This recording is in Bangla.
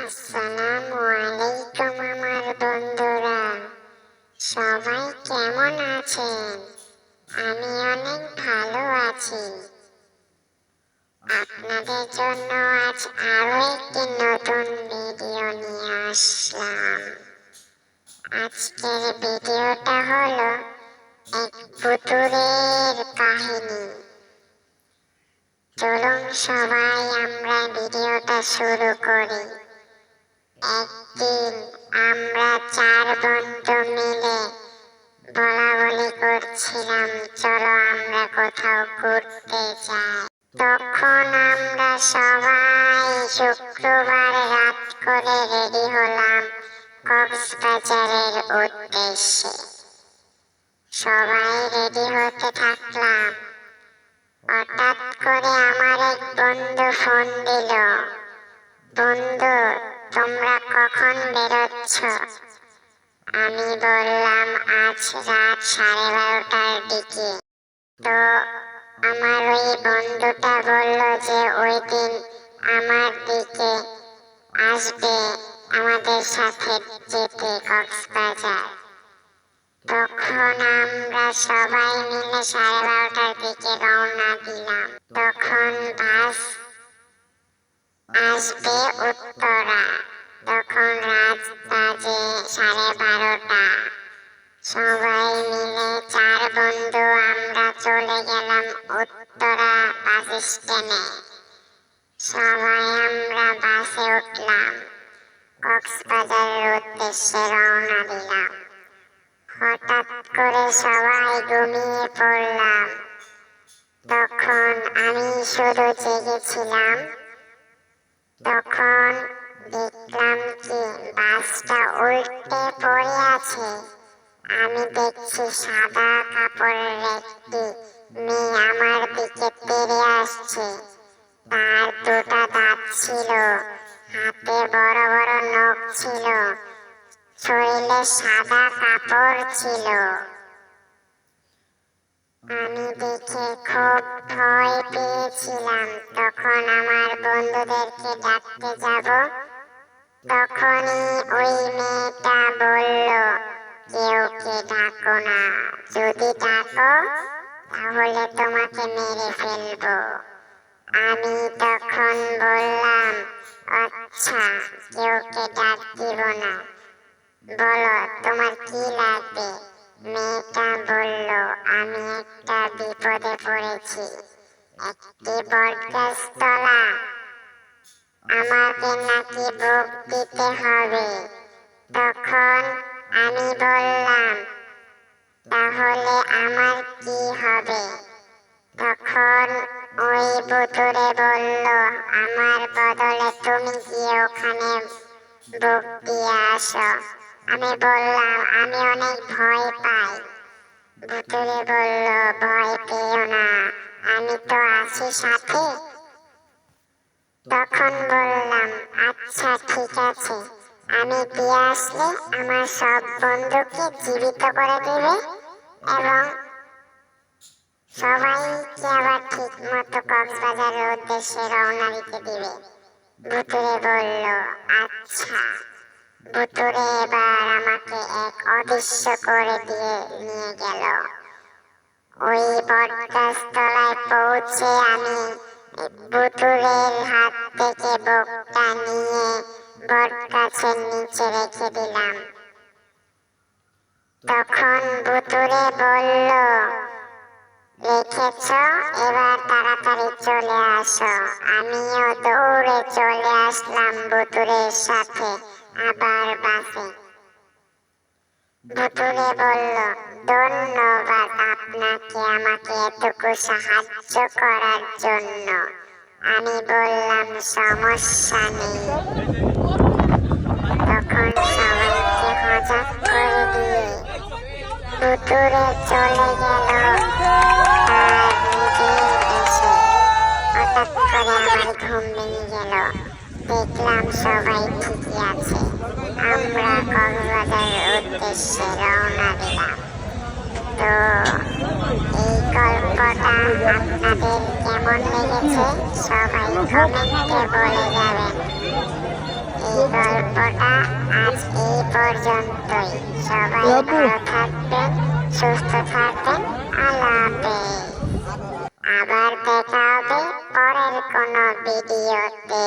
আসসালামু আলাইকুম আমার বন্ধুরা। সবাই কেমন আছেন? আমি অনেক ভালো আছি। আপনাদের জন্য আজ আরও একটি নতুন ভিডিও নিয়ে আসলাম। আজকের ভিডিওটা হলো এক পুতুলের কাহিনী। চলুন সবাই আমরা ভিডিওটা শুরু করি। একদিন আমরা চার বন্ধু মিলে বলা বলি করছিলাম, চলো আমরা কোথাও ঘুরতে যাই। তখন আমরা সবাই শুক্রবার রাত করে রেডি হলাম কক্সবাজারের উদ্দেশ্যে। সবাই রেডি হতে থাকলাম। হঠাৎ করে আমার এক বন্ধু ফোন দিল। বন্ধু, তোমরা কখন বেরোচ্ছ? আমি বললাম, আজ রাত সাড়ে বারোটার দিকে। তো আমার ওই বন্ধুটা বলল যে ওই দিন আমার দিকে আসবে আমাদের সাথে যেতে কক্সবাজার। তখন আমরা সবাই মিলে সাড়ে বারোটার দিকে রওনা দিলাম। তখন বাস আসবে উত্তরা, তখন রাত বাজে সাড়ে বারোটা। সবাই মিলে চার বন্ধু, আমরা চলে গেলাম উত্তরা বাস স্ট্যান্ডে। সবাই আমরা বাসে উঠলাম। কক্সবাজারের উদ্দেশ্যে রওনা দিলাম। হঠাৎ করে সবাই ঘুমিয়ে পড়লাম। তখন আমি শুধু জেগেছিলাম তখন দেখলাম কি, বাসটা উল্টে পড়ে আছে। আমি দেখছি সাদা কাপড়ের একটি মেয়ে আমার দিকে তেড়ে আসছে। তার দুটা দাঁত ছিল, হাতে বড় বড় নখ ছিল, শরীরে সাদা কাপড় ছিল। আমি দেখে খুব ভয় পেয়েছিলাম। তখন আমার বন্ধুদেরকে ডাকতে যাব। তখনই ওই মেয়েটা বলল, কেউ কে ডাকো না। যদি ডাকো, তাহলে তোমাকে মেরে ফেলব। আমি তখন বললাম আচ্ছা কেউ কে ডাক দিব না। বলো, তোমার কি লাগবে? মেয়েটা বলল, আমি একটা বিপদে পড়েছি। একটি বটগাছতলা। আমাকে নাকি বুক দিতে হবে। তখন আমি বললাম, তাহলে আমার কি হবে? তখন ওই বুতুরে বলল, আমার বদলে তুমি গিয়ে ওখানে বুক দিয়ে আসো। আমি বললাম, আমি অনেক ভয় পাই। ভুতুরে বলল, ভয় পেও না, আমি তো আছি সাথে। তখন বললাম আচ্ছা ঠিক আছে। আমি দিয়ে আসলে আমার সব বন্ধুকে জীবিত করে দেবে এবং সবাইকে আবার ঠিক মতো কক্সবাজারের উদ্দেশ্যে রওনা দিতে দিবে। ভুতুরে বলল আচ্ছা। ভুতুরে এবার আমাকে এক অদৃশ্য করে দিয়ে নিয়ে গেল। ওই বটগাছতলায় পৌঁছে আমি ভুতুরের হাত থেকে বুকটা নিয়ে বটগাছের নিচে রেখে দিলাম। তখন ভুতুরে বলল, রেখেছ? এবার তাড়াতাড়ি চলে আসো। আমিও দৌড়ে চলে আসলাম বুতুরের সাথে, আবার বাসে। ভুতুরে বলল, ধন্যবাদ আপনাকে আমাকে এতটুকু সাহায্য করার জন্য। আমি বললাম, সমস্যা নেই। তখন সবাইকে হঠাৎ করে দিয়ে ভুতুরে চলে গেল তার নিজের দেশে। হঠাৎ করে আমার ঘুম ভেঙে গেল। দেখলাম সবাই ঠিকই আছে। আমরা কক্সবাজারের উদ্দেশ্যে রওনা দিলাম। তো এই গল্পটা আপনাদের কেমন লেগেছে সবাই কমেন্টে বলে যাবেন। এই গল্পটা আজ এই পর্যন্তই। সবাই। ভালো থাকবেন সুস্থ থাকবেন। আল্লাহ হাফেজ। আবার দেখা হবে পরের কোনো ভিডিওতে।